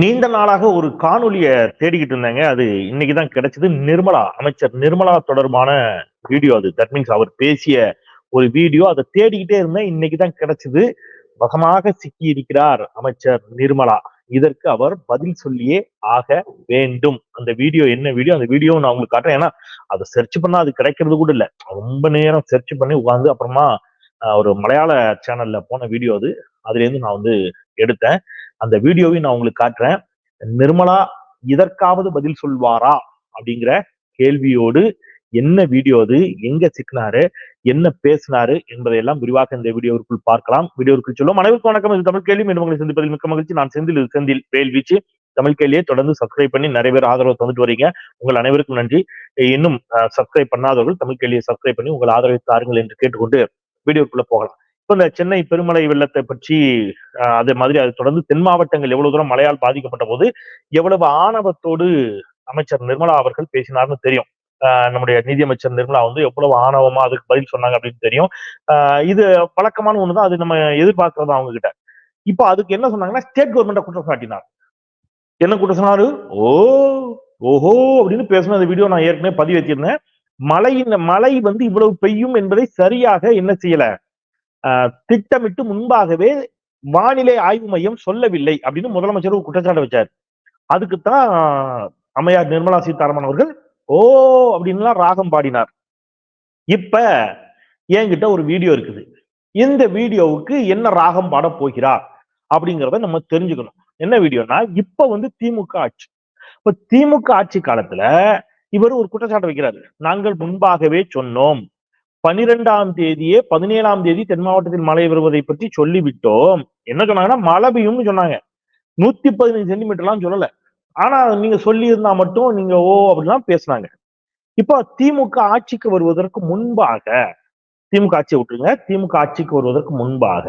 நீண்ட நாளாக ஒரு காணொலியை தேடிக்கிட்டு இருந்தாங்க. அது இன்னைக்கு தான் கிடைச்சது. நிர்மலா அமைச்சர் நிர்மலா தொடர்பான வீடியோ அது. தட் மீன்ஸ் அவர் பேசிய ஒரு வீடியோ. அதை தேடிக்கிட்டே இருந்தேன். இன்னைக்கு தான் கிடைச்சது. வசமாக சிக்கி இருக்கிறார் அமைச்சர் நிர்மலா. இதற்கு அவர் பதில் சொல்லியே ஆக வேண்டும். அந்த வீடியோ என்ன வீடியோ? அந்த வீடியோ நான் உங்களுக்கு காட்டுறேன். ஏன்னா அதை சர்ச் பண்ணா அது கிடைக்கிறது கூட இல்லை. ரொம்ப நேரம் சர்ச் பண்ணி உட்காந்து அப்புறமா ஒரு மலையாள சேனல்ல போன வீடியோ அது. அதுல இருந்து நான் வந்து எடுத்தேன். அந்த வீடியோவையும் நான் உங்களுக்கு காட்டுறேன். நிர்மலா இதற்காவது பதில் சொல்வாரா? அப்படிங்கிற கேள்வியோடு என்ன வீடியோ அது? எங்க சிக்கினாரு? என்ன பேசினாரு? என்பதையெல்லாம் விரிவாக இந்த வீடியோவிற்குள் பார்க்கலாம். வீடியோவிற்குள் சொல்லுவோம் அனைவருக்கும் வணக்கம். இது தமிழ் கேள்வி. மீண்டும் உங்களை சந்திப்பதில் மிக்க மகிழ்ச்சி. நான் செந்தில் செந்தில் வேல் வீச்சு. தமிழ் கேள்வியை தொடர்ந்து சப்ஸ்கிரைப் பண்ணி நிறைய பேர் ஆதரவு தந்துட்டு வரீங்க. உங்கள் அனைவருக்கும் நன்றி. இன்னும் சப்ஸ்கிரைப் பண்ணாதவர்கள் தமிழ் கேள்வியை சப்ஸ்கிரைப் பண்ணி உங்கள் ஆதரவை தாருங்கள் என்று கேட்டுக்கொண்டு வீடியோக்குள்ள போகலாம். இப்ப இந்த சென்னை பெருமலை வெள்ளத்தை பற்றி அது அதே மாதிரி அது தொடர்ந்து தென் மாவட்டங்கள் எவ்வளவு தூரம் மழையால் பாதிக்கப்பட்ட போது எவ்வளவு ஆணவத்தோடு அமைச்சர் நிர்மலா அவர்கள் பேசினார்னு தெரியும். நம்முடைய நிதியமைச்சர் நிர்மலா வந்து எவ்வளவு ஆணவமா அதுக்கு பதில் சொன்னாங்க அப்படின்னு தெரியும். இது வழக்கமான ஒண்ணுதான் அது நம்ம எதிர்பார்க்கறது அவங்க கிட்ட இப்போ அதுக்கு என்ன சொன்னாங்கன்னா ஸ்டேட் கவர்மெண்ட்டை குற்றம் சாட்டினார். என்ன குற்றம் சொன்னாரு? ஓ ஓஹோ அப்படின்னு பேசின அந்த வீடியோ நான் ஏற்கனவே பதிவு வச்சிருந்தேன் மழையின் மழை வந்து இவ்வளவு பெய்யும் என்பதை சரியாக என்ன செய்யல? திட்டமிட்டு முன்பாகவே வானிலை ஆய்வு மையம் சொல்லவில்லை அப்படின்னு முதலமைச்சர் ஒரு குற்றச்சாட்டு வச்சார். அதுக்குத்தான் அம்மையார் நிர்மலா சீதாராமன் அவர்கள் ஓ அப்படின்லாம் ராகம் பாடினார். இப்ப என்கிட்ட ஒரு வீடியோ இருக்குது. இந்த வீடியோவுக்கு என்ன ராகம் பாட போகிறார் அப்படிங்கிறத நம்ம தெரிஞ்சுக்கணும். என்ன வீடியோனா இப்ப வந்து திமுக ஆட்சி. இப்ப திமுக ஆட்சி காலத்துல இவர் ஒரு குற்றச்சாட்டு வைக்கிறாரு. நாங்கள் முன்பாகவே சொன்னோம். பனிரெண்டாம் தேதியே பதினேழாம் தேதி தென் மாவட்டத்தில் மழை வருவதை பற்றி சொல்லிவிட்டோம். என்ன சொன்னாங்கன்னா மழை பெய்யும்னு சொன்னாங்க. நூத்தி பதினஞ்சு சென்டிமீட்டர்லாம் சொல்லல. ஆனா நீங்க சொல்லி இருந்தா மட்டும் நீங்க ஓ அப்படிலாம் பேசுனாங்க. இப்போ திமுக ஆட்சிக்கு வருவதற்கு முன்பாக திமுக ஆட்சியை விட்டுருங்க. திமுக ஆட்சிக்கு வருவதற்கு முன்பாக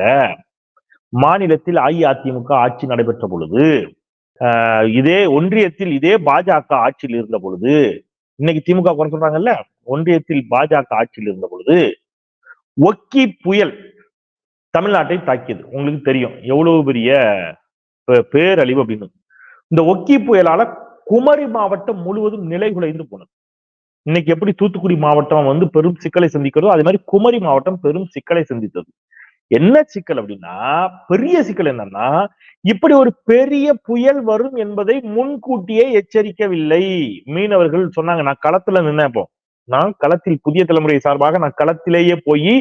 மாநிலத்தில் அஇஅதிமுக ஆட்சி நடைபெற்ற பொழுது ஆஹ் இதே ஒன்றியத்தில் இதே பாஜக ஆட்சியில் இருந்த பொழுது இன்னைக்கு திமுக குறை சொல்றாங்கல்ல? ஒன்றியத்தில் பாஜக ஆட்சியில் இருந்த பொழுது ஒக்கி புயல் தமிழ்நாட்டை தாக்கியது. உங்களுக்கு தெரியும் எவ்வளவு பெரிய பே- பேரழிவு அப்படின்னு. இந்த ஒக்கி புயலால குமரி மாவட்டம் முழுவதும் நிலை குலைந்து போனது. இன்னைக்கு எப்படி தூத்துக்குடி மாவட்டம் வந்து பெரும் சிக்கலை சந்திக்கிறதோ அதே மாதிரி குமரி மாவட்டம் பெரும் சிக்கலை சந்தித்தது. என்ன சிக்கல் அப்படின்னா பெரிய சிக்கல் என்னன்னா இப்படி ஒரு பெரிய புயல் வரும் என்பதை முன்கூட்டியே எச்சரிக்கவில்லை. மீனவர்கள் சொன்னாங்க நான் களத்துல நின்னேன் இப்போ. நான் களத்தில் புதிய தலைமுறை சார்பாக நான் களத்திலேயே போய்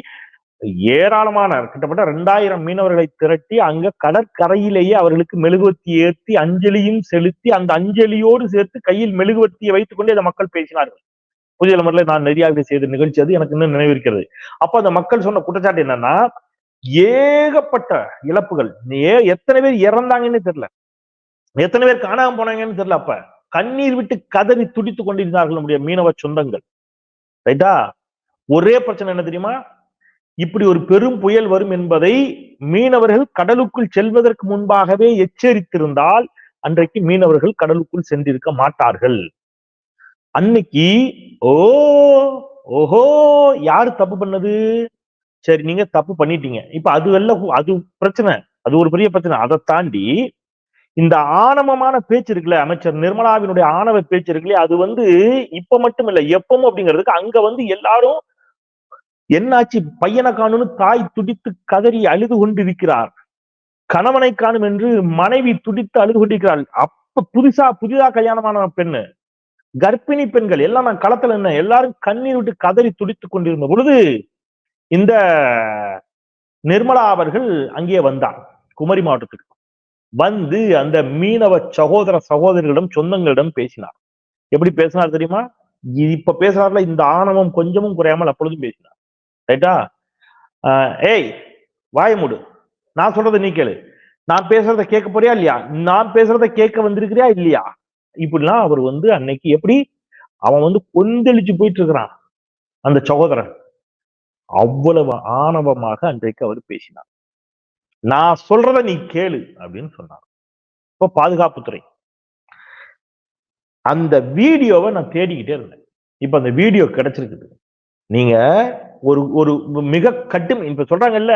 ஏராளமான கிட்டத்தட்ட ரெண்டாயிரம் மீனவர்களை திரட்டி அங்க கடற்கரையிலேயே அவர்களுக்கு மெழுகுவர்த்தி ஏற்றி அஞ்சலியும் செலுத்தி அந்த அஞ்சலியோடு சேர்த்து கையில் மெழுகுவத்தியை வைத்துக் கொண்டு அந்த மக்கள் பேசினார்கள். புதிய தலைமுறையில நான் நெறியாக செய்த நிகழ்ச்சி அது எனக்கு இன்னும் நினைவிருக்கிறது. அப்ப அந்த மக்கள் சொன்ன குற்றச்சாட்டு என்னன்னா ஏகப்பட்ட இழப்புகள். ஏ எத்தனை பேர் இறந்தாங்கன்னு தெரியல. எத்தனை பேர் காணாம போனாங்கன்னு தெரியல அப்ப. கண்ணீர் விட்டு கதறி துடித்துக் கொண்டிருந்தார்கள் நம்முடைய மீனவ சொந்தங்கள். ரைட்டா ஒரே பிரச்சனை என்ன தெரியுமா? இப்படி ஒரு பெரும் புயல் வரும் என்பதை மீனவர்கள் கடலுக்குள் செல்வதற்கு முன்பாகவே எச்சரித்திருந்தால் அன்றைக்கு மீனவர்கள் கடலுக்குள் சென்றிருக்க மாட்டார்கள். அன்னைக்கு ஓ ஓஹோ யாரு தப்பு பண்ணது? சரி நீங்க தப்பு பண்ணிட்டீங்க. இப்ப அது எல்லாம் அது பிரச்சனை. அது ஒரு பெரிய பிரச்சனை. அதை தாண்டி இந்த ஆணவமான பேச்சு இருக்குல்ல அமைச்சர் நிர்மலாவினுடைய ஆணவ பேச்சு இருக்குல்ல அது வந்து இப்ப மட்டும் இல்ல எப்பவும் அப்படிங்கிறதுக்கு அங்க வந்து எல்லாரும் என்னாச்சு பையனை காணும்னு தாய் துடித்து கதறி அழுது கொண்டிருக்கிறார். கணவனை காணும் என்று மனைவி துடித்து அழுது கொண்டிருக்கிறாள். அப்ப புதுசா புதிதா கல்யாணமான பெண்ணு கர்ப்பிணி பெண்கள் எல்லாம் நான் களத்துல என்ன எல்லாரும் கண்ணீர் விட்டு கதறி துடித்துக் கொண்டிருந்த பொழுது இந்த நிர்மலா அவர்கள் அங்கே வந்தார் குமரி மாவட்டத்துக்கு. வந்து அந்த மீனவ சகோதர சகோதரிகளிடம் சொந்தங்களிடம் பேசினார். எப்படி பேசினார் தெரியுமா? இப்ப பேசுறாருல இந்த ஆணவம் கொஞ்சமும் குறையாமல் அப்பொழுதும் பேசினார். ரைட்டா? ஏய் வாய மூடு. நான் சொல்றதை நீ கேளு. நான் பேசுறத கேட்க போறியா இல்லையா? நான் பேசுறத கேட்க வந்திருக்கிறியா இல்லையா? இப்படிலாம் அவர் வந்து அன்னைக்கு எப்படி? அவன் வந்து கொந்தளிச்சு போயிட்டு இருக்கிறான் அந்த சகோதரன். அவ்வளவு ஆணவமாக அன்றைக்கு அவர் பேசினார். நான் சொல்றத நீ கேளு அப்படின்னு சொன்னார். இப்போ பாதுகாப்புத்துறை அந்த வீடியோவை நான் தேடிக்கிட்டே இருந்தேன். இப்ப அந்த வீடியோ கிடைச்சிருக்குது. நீங்க ஒரு ஒரு மிக கடும் இப்ப சொல்றாங்கல்ல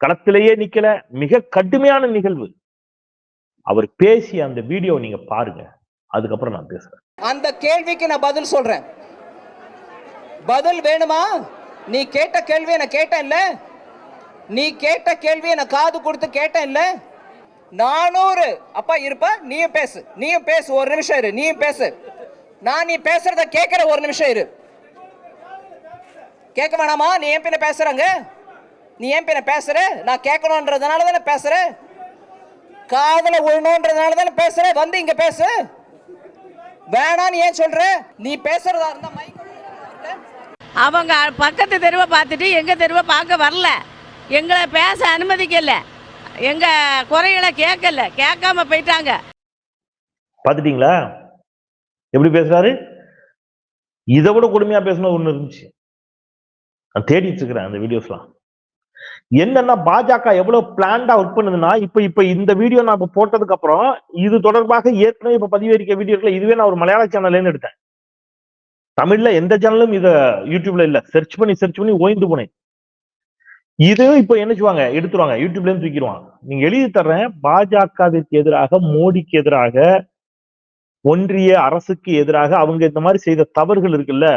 களத்திலேயே நிக்கல மிக கடுமையான நிகழ்வு. அவர் பேசிய அந்த வீடியோ நீங்க பாருங்க. அதுக்கப்புறம் நான் பேசுறேன். அந்த கேள்விக்கு நான் பதில் சொல்றேன். பதில் வேணுமா? நீ கேட்ட கேள்வியை நான் கேட்டேன்ல. நீ கேட்ட கேள்வியை நான் காது கொடுத்து கேட்டேன் இல்லை? நானூறு. அப்பா இருப்பா நீயும் பேசு. நீயும் பேசு ஒரு நிமிஷம் இரு. நீயும் பேசு. நான் நீ பேசுறத கேட்கிற ஒரு நிமிஷம் இரு. கேட்க வேணாமா? நீ ஏன் பின்ன பேசுறங்க. நீ ஏன் பின்ன பேசுற. நான் கேட்கணுன்றதுனால தானே பேசுற. காதல விழணுன்றதுனால தானே பேசுற. வந்து இங்க பேசு. வேணான்னு ஏன் சொல்ற? நீ பேசுறதா இருந்தா மைக் அவங்க பக்கத்து தெருவை பார்த்துட்டு எங்கள் தெருவை பார்க்க வரல. எங்களை பேச அனுமதிக்கல. எங்கள் குறைகளை கேட்கல. கேட்காம போயிட்டாங்க. பாத்துட்டீங்களா எப்படி பேசுறாரு? இதை விட கொடுமையா பேசணும் ஒண்ணு இருந்துச்சு. நான் தேடிட்டு இருக்கிறேன் அந்த வீடியோஸ்லாம் என்னன்னா பாஜக எவ்வளவு பிளான்டா ஒர்க் பண்ணுதுன்னா இப்ப இப்ப இந்த வீடியோ நான் இப்ப போட்டதுக்கு அப்புறம் இது தொடர்பாக ஏற்கனவே இப்ப பதிவேறிக்க வீடியோக்களை இதுவே நான் ஒரு மலையாள சேனல்ல எடுத்தேன். தமிழ்ல எந்த சேனலும் இத யூடியூப்ல இல்ல. சர்ச் பண்ணி சர்ச் பண்ணி ஓய்ந்து போனேன். இதையும் இப்ப என்ன செய்வாங்க? எடுத்துருவாங்க. யூடியூப்ல இருந்து தூக்கிடுவாங்க நீங்க எழுதி தர்றேன். பாஜகவிற்கு எதிராக மோடிக்கு எதிராக ஒன்றிய அரசுக்கு எதிராக அவங்க இந்த மாதிரி செய்த தவறுகள் இருக்குல்ல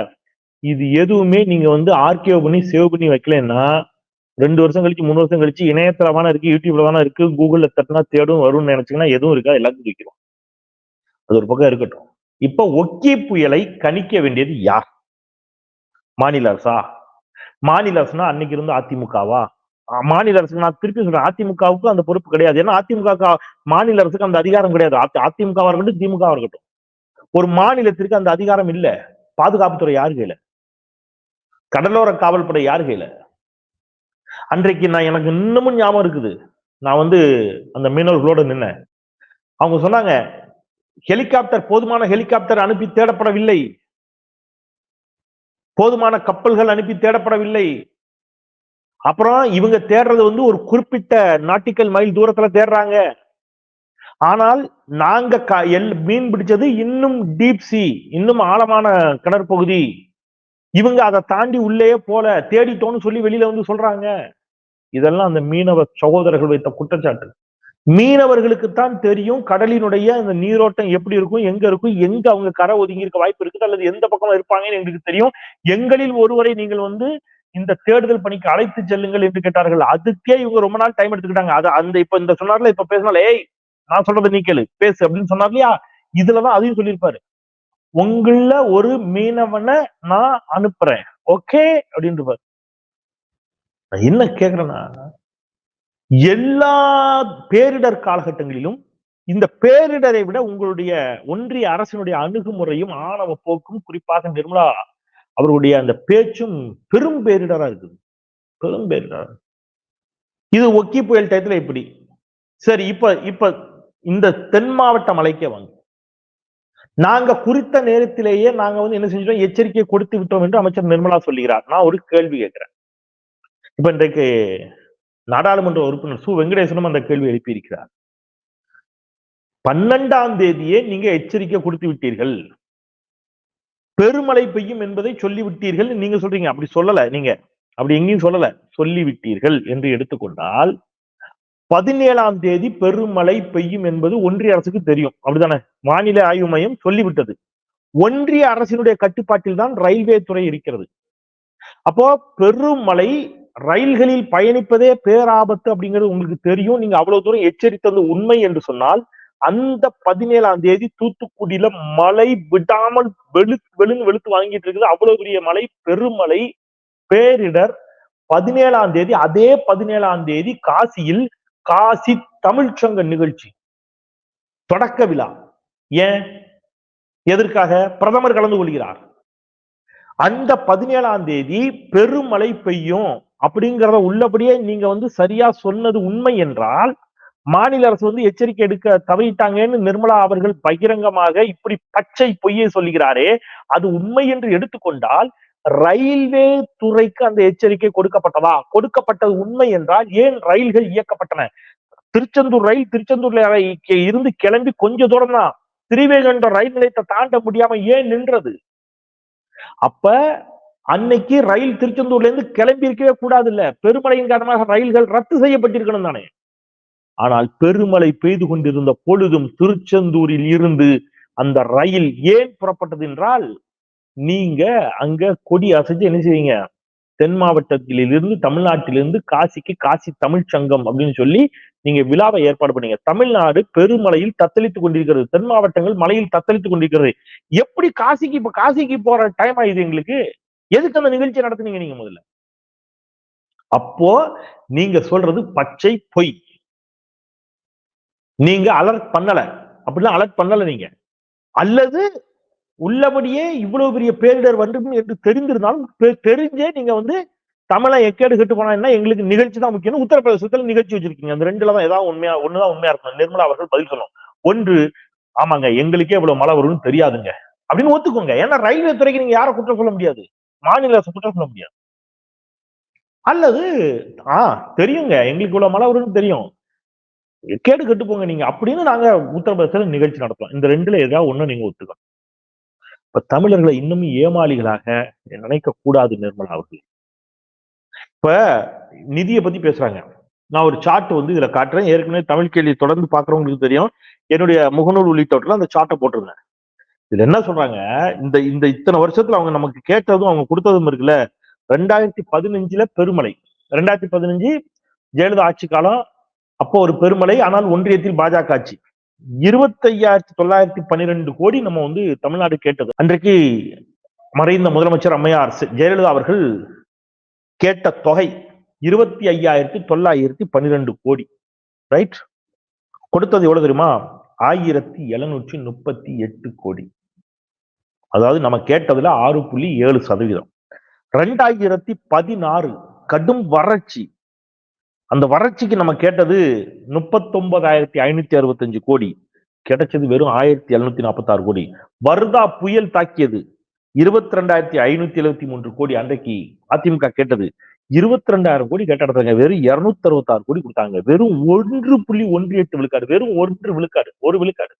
இது எதுவுமே நீங்க வந்து ஆர்கேவ் பண்ணி சேவ் பண்ணி வைக்கலன்னா ரெண்டு வருஷம் கழிச்சு மூணு வருஷம் கழிச்சு இணையத்துல தானே இருக்கு யூடியூப்ல தானே இருக்கு கூகுள்ல தட்டினா தேடும் வரும்னு நினைச்சீங்கன்னா எதுவும் இருக்கா எல்லாத்தையும் வைக்கிறோம் அது ஒரு பக்கம் இருக்கட்டும். இப்ப ஒக்கி புயலை கணிக்க வேண்டியது யார்? மாநில அரசா? மாநில அரசுனா அன்னைக்கு இருந்த அதிமுகவா? மாநில அரசுக்கு நான் திருப்பி சொல்றேன். அதிமுகவுக்கு அந்த பொறுப்பு கிடையாது. ஏன்னா அதிமுக மாநில அரசுக்கு அந்த அதிகாரம் கிடையாது. அதி- அதிமுகவா இருக்கட்டும் திமுகவா இருக்கட்டும். ஒரு மாநிலத்திற்கு அந்த அதிகாரம் இல்ல. பாதுகாப்புத்துறை யாரு கையில? கடலோர காவல்படை யார் கையில? அன்றைக்கு நான் எனக்கு இன்னமும் ஞாபகம் இருக்குது. நான் வந்து அந்த மீனவர்களோட நின்னேன். அவங்க சொன்னாங்க ஹெலிகாப்டர் போதுமான ஹெலிகாப்டர் அனுப்பி தேடப்படவில்லை. போதுமான கப்பல்கள் அனுப்பி தேடப்படவில்லை. அப்புறம் இவங்க தேடுறது வந்து ஒரு குறிப்பிட்ட நாட்டிக்கல் மைல் தூரத்துல தேடுறாங்க. ஆனால் நாங்க க- எல் மீன் பிடிச்சது இன்னும் டீப் சி இன்னும் ஆழமான கடற்பகுதி இவங்க அதை தாண்டி உள்ளே போல தேடிட்டோம்னு சொல்லி வெளியில வந்து சொல்றாங்க. இதெல்லாம் அந்த மீனவ சகோதரர்கள் வைத்த குற்றச்சாட்டு மீனவர்களுக்குத்தான் தெரியும் கடலினுடைய இந்த நீரோட்டம் எப்படி இருக்கும் எங்க இருக்கும் எங்க அவங்க கரை ஒதுங்கி இருக்க வாய்ப்பு இருக்குது அல்லது எந்த பக்கம் இருப்பாங்கன்னு எங்களுக்கு தெரியும். எங்களில் ஒருவரை நீங்கள் வந்து இந்த தேடுதல் பணிக்கு அழைத்து செல்லுங்கள் என்று கேட்டார்கள். அதுக்கே இவங்க ரொம்ப நாள் டைம் எடுத்துக்கிட்டாங்க. அது அந்த இப்ப இந்த சொன்னார்ல இப்ப பேசினால ஏய் நான் சொல்றதை நீ கேளு பேசு அப்படின்னு சொன்னார் இல்லையா? இதுலதான் அதையும் சொல்லியிருப்பாரு. உங்கள ஒரு மீனவனை நான் அனுப்புறேன் ஓகே அப்படின்னு என்ன கேக்குறேன்னா எல்லா பேரிடர் காலகட்டங்களிலும் இந்த பேரிடரை விட உங்களுடைய ஒன்றிய அரசினுடைய அணுகுமுறையும் ஆணவ போக்கும் குறிப்பாக நிர்மலா அவர்களுடைய அந்த பேச்சும் பெரும் பேரிடரா இருக்குது. பெரும் பேரிடரா இது ஒக்கி புயல் டயத்துல இப்படி. சரி இப்ப இப்ப இந்த தென் மாவட்ட மலைக்கே வாங்க. நாங்க குறித்த நேரத்திலேயே நாங்க வந்து என்ன செஞ்சோம் எச்சரிக்கை கொடுத்து விட்டோம் என்று அமைச்சர் நிர்மலா சொல்லுகிறார். நான் ஒரு கேள்வி கேட்கிறேன். இப்ப இன்றைக்கு நாடாளுமன்ற உறுப்பினர் சு. வெங்கடேசனும் அந்த கேள்வி எழுப்பியிருக்கிறார். பன்னெண்டாம் தேதியே நீங்க எச்சரிக்கை கொடுத்து விட்டீர்கள். பெருமழை பெய்யும் என்பதை சொல்லி விட்டீர்கள் நீங்க சொல்றீங்க அப்படி சொல்லல. நீங்க அப்படி எங்கேயும் சொல்லல. சொல்லி விட்டீர்கள் என்று எடுத்துக்கொண்டால் பதினேழாம் தேதி பெருமழை பெய்யும் என்பது ஒன்றிய அரசுக்கு தெரியும். அப்படிதானே மாநில ஆய்வு மையம் சொல்லிவிட்டது. ஒன்றிய அரசினுடைய கட்டுப்பாட்டில் தான் ரயில்வே துறை இருக்கிறது. அப்போ பெருமழை ரயில்களில் பயணிப்பதே பேராபத்து அப்படிங்கிறது உங்களுக்கு தெரியும். நீங்க அவ்வளவு தூரம் எச்சரித்தது உண்மை என்று சொன்னால் அந்த பதினேழாம் தேதி தூத்துக்குடியில மழை விடாமல் வெளு வெளுன்னு வெளுத்து வாங்கிட்டு இருக்குது. அவ்வளவு பெரிய மழை பெருமழை. பேரிடர் பதினேழாம் தேதி அதே பதினேழாம் தேதி காசியில் காசி தமிழ்ச்சங்க நிகழ்ச்சி. தொடக்க விழா. ஏன்? எதற்காக? பிரதமர் கலந்து கொள்கிறார். அந்த பதினேழாம் தேதி பெருமழை பெய்யும். அப்படிங்கிறத உள்ளபடியே நீங்க வந்து சரியா சொன்னது உண்மை என்றால் மாநில அரசு வந்து எச்சரிக்கை எடுக்க தவறிட்டாங்கன்னு நிர்மலா அவர்கள் பகிரங்கமாக இப்படி பச்சை பொய்யை சொல்லுகிறாரே அது உண்மை என்று எடுத்துக்கொண்டால் ரயில்வே துறைக்கு அந்த எச்சரிக்கை கொடுக்கப்பட்டதா? கொடுக்கப்பட்டது உண்மை என்றால் ஏன் ரயில்கள் இயக்கப்பட்டன? திருச்செந்தூர் ரயில் திருச்செந்தூர்ல இருந்து கிளம்பி கொஞ்ச தூரம் தான் திரிவேகன்ற ரயில் நிலையத்தை தாண்ட முடியாம ஏன் நின்றது? அப்ப அன்னைக்கு ரயில் திருச்செந்தூர்ல இருந்து கிளம்பி இருக்கவே கூடாது இல்ல பெருமழையின் காரணமாக ரயில்கள் ரத்து செய்யப்பட்டிருக்கணும் தானே. ஆனால் பெருமழை பெய்து கொண்டிருந்த பொழுதும் திருச்செந்தூரில் இருந்து அந்த ரயில் ஏன் புறப்பட்டது என்றால் நீங்க அங்க கொடி அசைச்சு என்ன செய்வீங்க? தென் மாவட்டத்திலிருந்து தமிழ்நாட்டிலிருந்து காசிக்கு காசி தமிழ் சங்கம் அப்படின்னு சொல்லி நீங்க விழாவை ஏற்பாடு பண்ணீங்க. தமிழ்நாடு பெருமழையில் தத்தளித்துக் கொண்டிருக்கிறது. தென் மாவட்டங்கள் மலையில் தத்தளித்துக் கொண்டிருக்கிறது. எப்படி காசிக்கு இப்ப காசிக்கு போற டைம் ஆயுது எங்களுக்கு? எதுக்கு அந்த நிகழ்ச்சி நடத்துனீங்க நீங்க முதல்ல? அப்போ நீங்க சொல்றது பச்சை பொய். நீங்க அலர்ட் பண்ணல. அப்படிலாம் அலர்ட் பண்ணல நீங்க. அல்லது உள்ளபடியே இவ்வளவு பெரிய பேரிடர் வேண்டும் என்று தெரிந்திருந்தாலும் தெரிஞ்சே நீங்க வந்து தமிழை எக்கேடு கெட்டு போனா என்ன? எங்களுக்கு நிகழ்ச்சி தான் முக்கியம் உத்தரப்பிரதேசத்துல நிகழ்ச்சி வச்சிருக்கீங்க. அந்த ரெண்டுல தான் ஏதாவது உண்மையா ஒண்ணுதான் உண்மையா இருக்கணும். நிர்மலா அவர்கள் பதில் சொல்லணும். ஒன்று ஆமாங்க எங்களுக்கே இவ்வளவு மழை வரும்னு தெரியாதுங்க. அப்படின்னு ஒத்துக்கோங்க. ஏன்னா ரயில்வே துறைக்கு நீங்க யாரை குற்றம் சொல்ல முடியாது? மாநில அரசு குற்றம் சொல்ல முடியாது. அல்லது ஆ தெரியுங்க. எங்களுக்கு இவ்வளவு மழை வரும்னு தெரியும். கேடு கட்டுப்போங்க போங்க நீங்க. அப்படின்னு நாங்க உத்தரப்பிரதேசத்துல நிகழ்ச்சி நடத்தலாம் இந்த ரெண்டுல ஏதாவது ஒண்ணு நீங்க ஒத்துக்கணும். இப்ப தமிழர்களை இன்னமும் ஏமாளிகளாக நினைக்க கூடாது நிர்மலா அவர்கள். இப்ப நிதியை பத்தி பேசுறாங்க. நான் ஒரு சார்ட் வந்து இதுல காட்டுறேன். ஏற்கனவே தமிழ் கேள்வி தொடர்ந்து பாக்குறவங்களுக்கு தெரியும். என்னுடைய முகநூல் உள்ளிட்டவற்றில் அந்த சார்ட்டை போட்டிருந்தேன். இதுல என்ன சொல்றாங்க? இந்த இந்த இத்தனை வருஷத்துல அவங்க நமக்கு கேட்டதும் அவங்க கொடுத்ததும் இருக்குல்ல ரெண்டாயிரத்தி பதினஞ்சுல பெருமலை ரெண்டாயிரத்தி பதினஞ்சு ஜெயலலிதா ஆட்சி காலம் அப்போ ஒரு பெருமலை ஆனால் ஒன்றியத்தில் பாஜக ஆட்சி. இருபத்தையாயிரத்தி தொள்ளாயிரத்தி பன்னிரெண்டு கோடி நம்ம வந்து தமிழ்நாடு கேட்டது. அன்றைக்கு மறைந்த முதலமைச்சர் அம்மையார் ஜெயலலிதா அவர்கள் கேட்ட தொகை இருபத்தி ஐயாயிரத்தி தொள்ளாயிரத்தி பன்னிரெண்டு கோடி. ரைட்? கொடுத்தது எவ்வளவு தெரியுமா? ஆயிரத்தி எழுநூற்றி முப்பத்தி எட்டு கோடி. அதாவது நம்ம கேட்டதுல ஆறு புள்ளி ஏழு சதவீதம். ரெண்டாயிரத்தி பதினாறு கடும் வறட்சி. அந்த வறட்சிக்கு நம்ம கேட்டது முப்பத்தொன்பதாயிரத்தி ஐநூத்தி அறுபத்தஞ்சு கோடி. கிடைச்சது வெறும் ஆயிரத்தி எழுநூத்தி நாற்பத்தாறு கோடி. வர்தா புயல் தாக்கியது இருபத்தி ரெண்டாயிரத்தி ஐநூத்தி எழுபத்தி மூன்று கோடி அன்றைக்கு அதிமுக கேட்டது இருபத்தி ரெண்டாயிரம் கோடி கேட்ட வெறும் இருநூத்தி அறுபத்தாறு கோடி கொடுத்தாங்க. வெறும் ஒன்று புள்ளி ஒன்று எட்டு விழுக்காடு. வெறும் ஒன்று விழுக்காடு. ஒரு விழுக்காடு.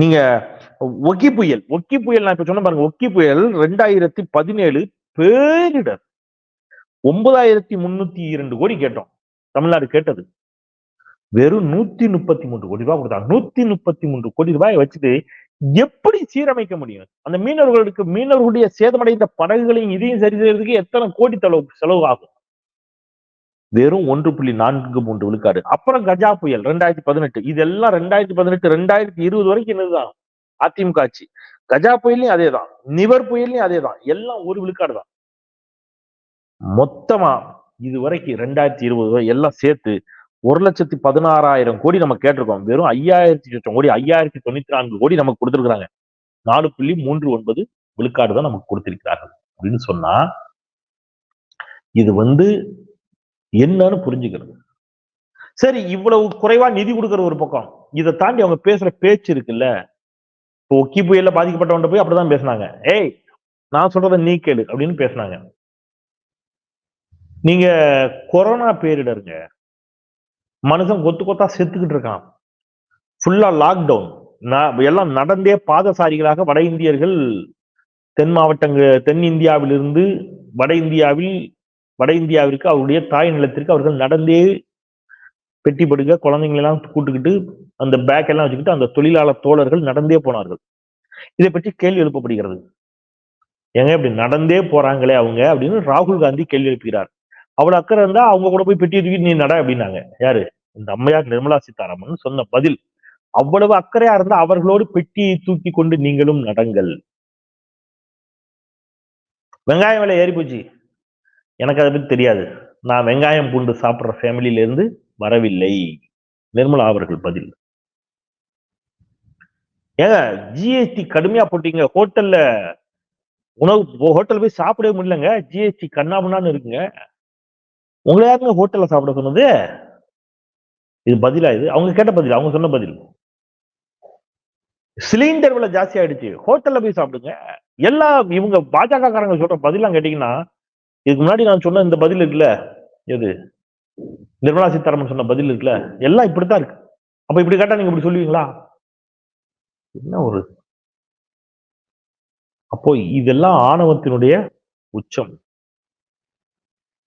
நீங்க ஒக்கி புயல் ஒக்கி புயல் நான் இப்ப சொன்ன பாருங்க ஒக்கி புயல் ரெண்டாயிரத்தி பதினேழு பேரிடர். ஒன்பதாயிரத்தி முன்னூத்தி இரண்டு கோடி கேட்டோம். தமிழ்நாடு கேட்டது. வெறும் நூத்தி முப்பத்தி மூன்று கோடி ரூபாய் கொடுத்தாங்க. நூத்தி முப்பத்தி மூன்று கோடி ரூபாய் வச்சுட்டு எப்படி சீரமைக்க முடியும்? அந்த மீனவர்களுக்கு மீனவர்களுடைய சேதமடைந்த படகுகளையும் இதையும் சரி செய்யறதுக்கு எத்தனை கோடி செலவு செலவு ஆகும்? வெறும் ஒன்று புள்ளி நான்கு மூன்று விழுக்காடு. அப்புறம் கஜா புயல் ரெண்டாயிரத்தி பதினெட்டு. இதெல்லாம் ரெண்டாயிரத்தி பதினெட்டு ரெண்டாயிரத்தி இருபது வரைக்கும் என்னதுதான்? அதிமுக ஆட்சி. கஜா புயல்லையும் அதேதான். நிவர் புயல்லையும் அதேதான். எல்லாம் ஒரு விழுக்காடு தான் மொத்தமா இது வரைக்கும் ரெண்டாயிரத்தி இருபது எல்லாம் சேர்த்து ஒரு லட்சத்தி பதினாறாயிரம் கோடி நம்ம கேட்டிருக்கோம். வெறும் ஐயாயிரத்தி லட்சம் கோடி ஐயாயிரத்தி தொண்ணூத்தி நான்கு கோடி நமக்கு கொடுத்திருக்கிறாங்க. நாலு புள்ளி மூன்று ஒன்பது விழுக்காடு தான் நமக்கு கொடுத்திருக்கிறார்கள். அப்படின்னு சொன்னா இது வந்து என்னன்னு புரிஞ்சுக்கிறது. சரி இவ்வளவு குறைவா நிதி கொடுக்கற ஒரு பக்கம். இதை தாண்டி அவங்க பேசுற பேச்சு இருக்குல்ல? இப்போ ஒக்கி புயல்ல பாதிக்கப்பட்டவன்ட்ட போய் அப்படிதான் பேசுனாங்க. ஏய் நான் சொல்றத நீ கேளு அப்படின்னு பேசுனாங்க. நீங்க கொரோனா பேரிடருங்க மனுஷன் கொத்து கொத்தா செத்துக்கிட்டு இருக்கான். ஃபுல்லா லாக்டவுன் எல்லாம் நடந்தே பாதசாரிகளாக வட இந்தியர்கள் தென் மாவட்டங்க தென் இந்தியாவிலிருந்து வட இந்தியாவில் வட இந்தியாவிற்கு அவருடைய தாய் நிலத்திற்கு அவர்கள் நடந்தே பெட்டி படுக்க குழந்தைங்களை எல்லாம் கூட்டுக்கிட்டு அந்த பேக் எல்லாம் வச்சுக்கிட்டு அந்த தொழிலாளர் தோழர்கள் நடந்தே போனார்கள். இதை பற்றி கேள்வி எழுப்பப்படுகிறது. ஏங்க இப்படி நடந்தே போறாங்களே அவங்க அப்படின்னு ராகுல் காந்தி கேள்வி எழுப்புகிறார். அவ்வளவு அக்கறை இருந்தா அவங்க கூட போய் பெட்டி தூக்கி நீ நட அப்படின்னாங்க. யாரு? இந்த அம்மையார் நிர்மலா சீதாராமன் சொன்ன பதில். அவ்வளவு அக்கறையா இருந்தா அவர்களோடு பெட்டியை தூக்கி கொண்டு நீங்களும் நடங்கள். வெங்காயம் விலை ஏறி போச்சு எனக்கு அதை பற்றி தெரியாது. நான் வெங்காயம் பூண்டு சாப்பிட்ற ஃபேமிலியில இருந்து வரவில்லை. நிர்மலா அவர்கள் பதில். ஏங்க ஜிஎஸ்டி கடுமையா போட்டீங்க. ஹோட்டல்ல உணவு ஹோட்டல் போய் சாப்பிடவே முடியலங்க. ஜிஎஸ்டி கண்ணாமண்ணான்னு இருக்குங்க. உங்களை யாருங்க ஹோட்டல்ல சாப்பிட சொன்னது? இது பதிலா இது? அவங்க கேட்ட பதில் அவங்க சொன்ன பதில். சிலிண்டர் விலை ஜாஸ்தி ஆயிடுச்சு. ஹோட்டல்ல போய் சாப்பிடுங்க. எல்லா இவங்க பாஜக காரங்க சொல்ற பதிலாம் கேட்டீங்கன்னா இதுக்கு முன்னாடி நான் சொன்ன இந்த பதில் இருக்குல்ல? எது? நிர்மலா சீதாராமன் சொன்ன பதில் இருக்குல்ல? எல்லாம் இப்படித்தான் இருக்கு. அப்ப இப்படி கேட்டா நீங்க இப்படி சொல்லுவீங்களா? என்ன ஒரு? அப்போ இதெல்லாம் ஆணவத்தினுடைய உச்சம்.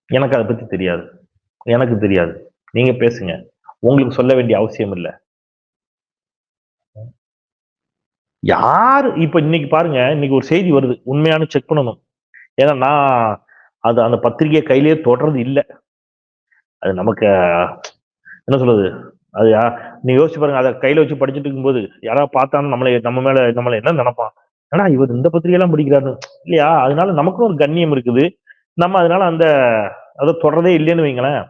எனக்கு அதை பத்தி தெரியாது. எனக்கு தெரியாது. நீங்க பேசுங்க. உங்களுக்கு சொல்ல வேண்டிய அவசியம் இல்லை. யார் இப்ப இன்னைக்கு பாருங்க இன்னைக்கு ஒரு செய்தி வருது. உண்மையான செக் பண்ணணும். ஏன்னா நான் அது அந்த பத்திரிகை கையிலேயே தொடர்றது இல்லை. அது நமக்கு என்ன சொல்றது? அது யா- நீ யோசிச்சு பாருங்க அதை கையில வச்சு படிச்சுட்டு இருக்கும்போது யாராவது பார்த்தாலும் நம்மளை நம்ம மேல நம்மள என்ன நினைப்பான்? ஏன்னா இவர் இந்த பத்திரிகையெல்லாம் பிடிக்கிறாரு? இல்லையா? அதனால நமக்கும் ஒரு கண்ணியம் இருக்குது. நம்ம அதனால அந்த அதை தொடரதே இல்லைன்னு வைங்களேன்.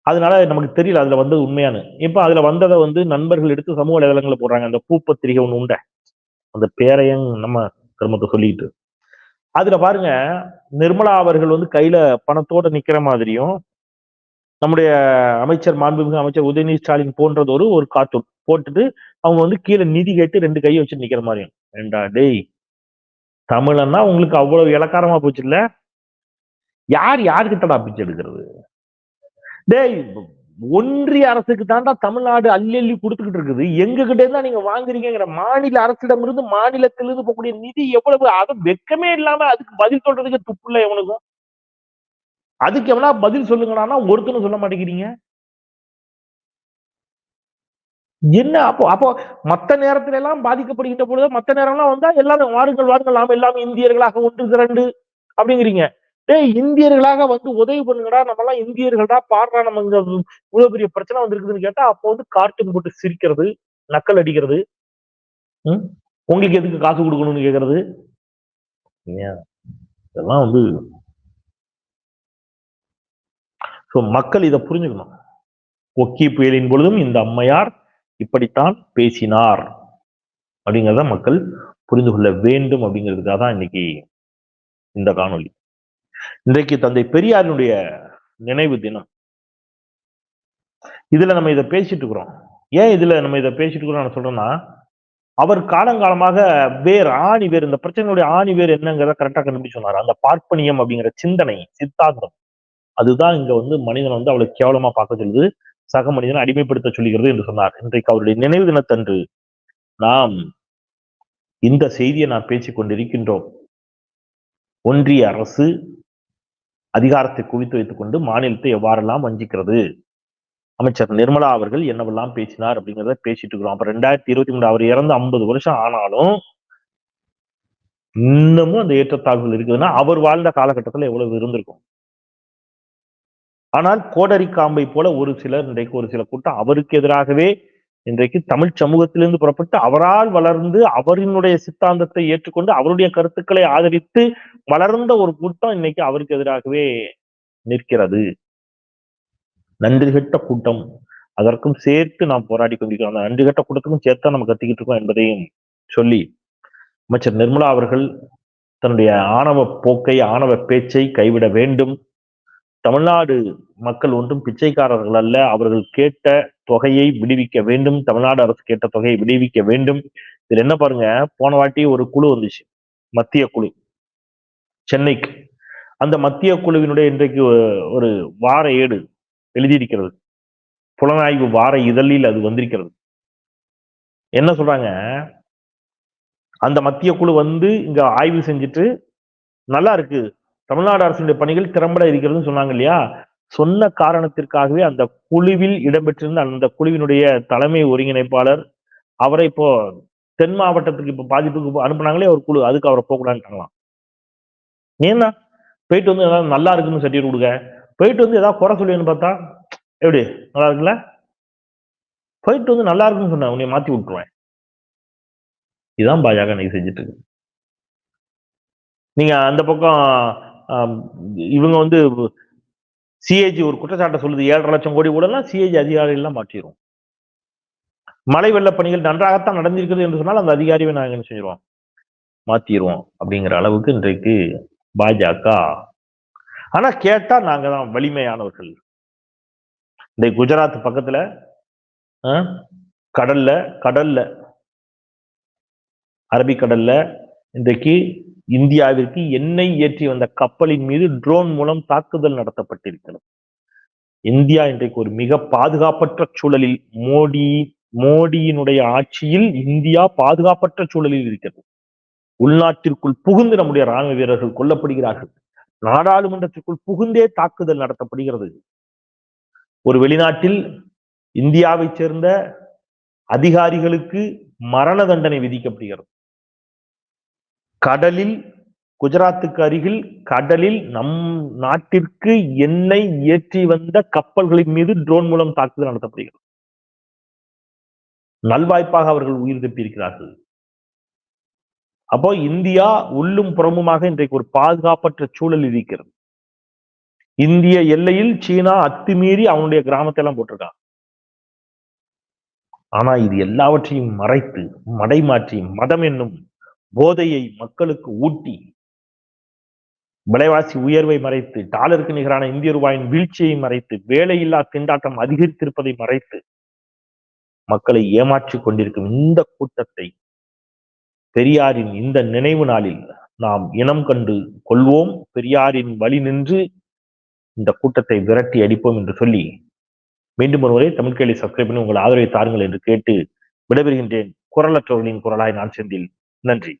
அதனால நமக்கு தெரியல அதுல வந்தது உண்மையானு இப்போ அதுல வந்ததை வந்து நண்பர்கள் எடுத்து சமூக வலைதளங்களை போடுறாங்க. அந்த பூ பத்திரிகை ஒன்று உண்டை. அந்த பேரையும் நம்ம கருமத்தை சொல்லிட்டு அதுல பாருங்க நிர்மலா அவர்கள் வந்து கையில பணத்தோட நிக்கிற மாதிரியும் நம்முடைய அமைச்சர் மாண்புமிகு அமைச்சர் உதயநிதி ஸ்டாலின் போன்றது ஒரு கார்ட்டூன். போட்டுட்டு அவங்க வந்து கீழே நிதி கேட்டு ரெண்டு கையை வச்சு நிக்கிற மாதிரியும். ரெண்டா டேய் தமிழன்னா உங்களுக்கு அவ்வளவு இலக்காரமா போச்சு இல்ல? யார் யாருக்கிட்டடா பிச்சை எடுக்கிறது? டேய் ஒன்றிய அரசுக்கு தாண்டா தமிழ்நாடு அள்ளி அள்ளி கொடுத்துக்கிட்டு இருக்குது. எங்க கிட்ட இருந்தா நீங்க வாங்குறீங்கிற மாநில அரசிடம் இருந்து மாநிலத்திலிருந்து போகக்கூடிய நிதி எவ்வளவு? அது வெக்கமே இல்லாம அதுக்கு பதில் சொல்றதுக்கு துப்பு இல்லை எவனுக்கும். அதுக்கு எவனா பதில் சொல்லுங்கடான்னா ஒருத்தனும் சொல்ல மாட்டேங்கிறீங்க. என்ன அப்போ அப்போ மத்த நேரத்துல எல்லாம் பாதிக்கப்படுகின்ற பொழுது மத்த நேரம்லாம் வந்தா எல்லாரும் வாருங்கள் வாருங்கள் நாம் எல்லாமே இந்தியர்களாக ஒன்று திரண்டு அப்படிங்கிறீங்க. டேய் இந்தியர்களாக வந்து உதவி பண்ணுங்கடா நம்ம எல்லாம் இந்தியர்கள்டா பாடுறா நம்ம இங்க இவ்வளவு பெரிய பிரச்சனை வந்திருக்குதுன்னு கேட்டா அப்போ வந்து கார்ட்டூன் போட்டு சிரிக்கிறது நக்கல் அடிக்கிறது உங்களுக்கு எதுக்கு காசு கொடுக்கணும்னு கேக்குறது? இதெல்லாம் வந்து சோ மக்கள் இதை புரிஞ்சுக்கணும். ஒக்கி புயலின் பொழுதும் இந்த அம்மையார் இப்படித்தான் பேசினார். அப்படிங்கிறத மக்கள் புரிந்து கொள்ள வேண்டும் அப்படிங்கிறதுக்காக தான் இன்னைக்கு இந்த காணொலி இன்றைக்கு தந்தை பெரியாரினுடைய நினைவு தினம். இதுல நம்ம இதை பேசிட்டு இருக்கிறோம். ஏன் இதுல நம்ம இதை பேசிட்டு இருக்கிறோம் நான் சொல்றேன்னா அவர் காலங்காலமாக வேர் ஆணி வேர் இந்த பிரச்சனையுடைய ஆணி வேர் என்னங்கிறத கரெக்டா கண்டுபிடிச்சு சொன்னார். அந்த பார்ப்பனியம் அப்படிங்கிற சிந்தனை சித்தாந்தம் அதுதான் இங்க வந்து மனிதன் வந்து அவ்வளவு கேவலமா பார்க்க சொல்லுது. சக மனிதனை அடிமைப்படுத்த சொல்லுகிறது என்று சொன்னார். இன்றைக்கு அவருடைய நினைவு தினத்தன்று நாம் இந்த செய்தியை நாம் பேசிக் கொண்டிருக்கின்றோம் ஒன்றிய அரசு அதிகாரத்தை குவித்து வைத்துக் கொண்டு மாநிலத்தை எவ்வாறெல்லாம் வஞ்சிக்கிறது? அமைச்சர் நிர்மலா அவர்கள் என்னவெல்லாம் பேசினார் அப்படிங்கிறத பேசிட்டு இருக்கிறோம். அப்ப ரெண்டாயிரத்தி இருபத்தி மூணு அவர் இறந்து ஐம்பது வருஷம் ஆனாலும் இன்னமும் அந்த ஏற்றத்தாழ்வுகள் இருக்குதுன்னா அவர் வாழ்ந்த காலகட்டத்துல எவ்வளவு இருந்திருக்கும்? ஆனால் கோடரி காம்பை போல ஒரு சிலர் இன்றைக்கு ஒரு சில கூட்டம் அவருக்கு எதிராகவே இன்றைக்கு தமிழ் சமூகத்திலிருந்து புறப்பட்டு அவரால் வளர்ந்து அவரினுடைய சித்தாந்தத்தை ஏற்றுக்கொண்டு அவருடைய கருத்துக்களை ஆதரித்து வளர்ந்த ஒரு கூட்டம் இன்னைக்கு அவருக்கு எதிராகவே நிற்கிறது. நன்றி கெட்ட கூட்டம். அதற்கும் சேர்த்து நாம் போராடி கொண்டிருக்கிறோம். அந்த நன்றி கெட்ட கூட்டத்துக்கும் சேர்த்து நம்ம கத்திக்கிட்டு இருக்கோம் என்பதையும் சொல்லி அமைச்சர் நிர்மலா அவர்கள் தன்னுடைய ஆணவ போக்கை ஆணவ பேச்சை கைவிட வேண்டும். தமிழ்நாடு மக்கள் ஒன்றும் பிச்சைக்காரர்கள் அல்ல. அவர்கள் கேட்ட தொகையை விடுவிக்க வேண்டும். தமிழ்நாடு அரசு கேட்ட தொகையை விடுவிக்க வேண்டும். இதுல என்ன பாருங்க? போன வாட்டி ஒரு குழு வந்துச்சு. மத்திய குழு. சென்னைக்கு. அந்த மத்திய குழுவினுடைய இன்றைக்கு ஒரு- வார ஏடு எழுதியிருக்கிறது. புலனாய்வு வார இதழில் அது வந்திருக்கிறது. என்ன சொல்றாங்க? அந்த மத்திய குழு வந்து இங்க ஆய்வு செஞ்சுட்டு நல்லா இருக்கு. தமிழ்நாடு அரசினுடைய பணிகள் திறம்பட இருக்கிறதுன்னு சொன்னாங்க இல்லையா? சொன்ன காரணத்திற்காகவே அந்த குழுவில் இடம்பெற்றிருந்த அந்த குழுவினுடைய தலைமை ஒருங்கிணைப்பாளர் அவரை இப்போ தென் மாவட்டத்துக்கு இப்போ பாதிப்புக்கு அனுப்புனாங்களே ஒரு குழு. அதுக்கு அவரை போகக்கூடாதுட்டாங்களாம் ஏன்னா போயிட்டு வந்து ஏதாவது நல்லா இருக்குன்னு சர்டிஃபிகேட் கொடுங்க. போயிட்டு வந்து ஏதாவது குறை சொல்லுவேன்னு பார்த்தா எப்படி? நல்லா இருக்குல்ல? போயிட்டு வந்து நல்லா இருக்குன்னு சொன்னேன் உன்னை மாத்தி விட்டுருவேன். இதுதான் பாஜக இன்னைக்கு செஞ்சுட்டு இருக்கு. நீங்க அந்த பக்கம் இவங்க வந்து சிஏஜி ஒரு குற்றச்சாட்டை சொல்லுது ஏழரை லட்சம் கோடி ஊழல்லாம் சிஏஜி அதிகாரிகள்லாம் மாற்றிடும் மழை வெள்ள பணிகள் நன்றாகத்தான் நடந்திருக்கிறது என்று சொன்னால் அந்த அதிகாரியை நாங்கள் என்ன செஞ்சிருவோம்? மாத்திடுவோம் அப்படிங்கிற அளவுக்கு இன்றைக்கு பாஜக. ஆனா கேட்டா நாங்க தான் வலிமையானவர்கள். இந்த குஜராத் பக்கத்துல ஆ, கடல்ல கடல்ல அரபிக்கடல்ல இன்றைக்கு இந்தியாவிற்கு எண்ணெய் ஏற்றி வந்த கப்பலின் மீது ட்ரோன் மூலம் தாக்குதல் நடத்தப்பட்டிருக்கிறது. இந்தியா இன்றைக்கு ஒரு மிக பாதுகாப்பற்ற சூழலில் மோடி மோடியினுடைய ஆட்சியில் இந்தியா பாதுகாப்பற்ற சூழலில் இருக்கிறது. உள்நாட்டிற்குள் புகுந்து நம்முடைய ராணுவ வீரர்கள் கொல்லப்படுகிறார்கள். நாடாளுமன்றத்திற்குள் புகுந்தே தாக்குதல் நடத்தப்படுகிறது. ஒரு வெளிநாட்டில் இந்தியாவைச் சேர்ந்த அதிகாரிகளுக்கு மரண தண்டனை விதிக்கப்படுகிறது. கடலில் குஜராத்துக்கு அருகில் கடலில் நம் நாட்டிற்கு எண்ணெய் ஏற்றி வந்த கப்பல்களின் மீது ட்ரோன் மூலம் தாக்குதல் நடத்தப்படுகிறது. நல்வாய்ப்பாக அவர்கள் உயிர் தப்பியிருக்கிறார்கள். அப்போ இந்தியா உள்ளும் புறமுமாக இன்றைக்கு ஒரு பாதுகாப்பற்ற சூழல் இருக்கிறது. இந்திய எல்லையில் சீனா அத்துமீறி அவனுடைய கிராமத்தை எல்லாம் போட்டிருக்கான் ஆனா இது எல்லாவற்றையும் மறைத்து மடைமாற்றி மதம் என்னும் போதையை மக்களுக்கு ஊட்டி விலைவாசி உயர்வை மறைத்து டாலருக்கு நிகரான இந்திய ரூபாயின் வீழ்ச்சியை மறைத்து வேலையில்லா திண்டாட்டம் அதிகரித்திருப்பதை மறைத்து மக்களை ஏமாற்றிக் கொண்டிருக்கும் இந்த கூட்டத்தை பெரியாரின் இந்த நினைவு நாளில் நாம் இனம் கண்டு கொள்வோம். பெரியாரின் வழி நின்று இந்த கூட்டத்தை விரட்டி அடிப்போம் என்று சொல்லி மீண்டும் ஒருமுறை தமிழ் கேள்வி சப்ஸ்கிரைப் பண்ணி உங்கள் ஆதரவை தாருங்கள் என்று கேட்டு விடைபெறுகின்றேன். குரலற்றவர்களின் குரலாய் நான் செந்தில். நன்றி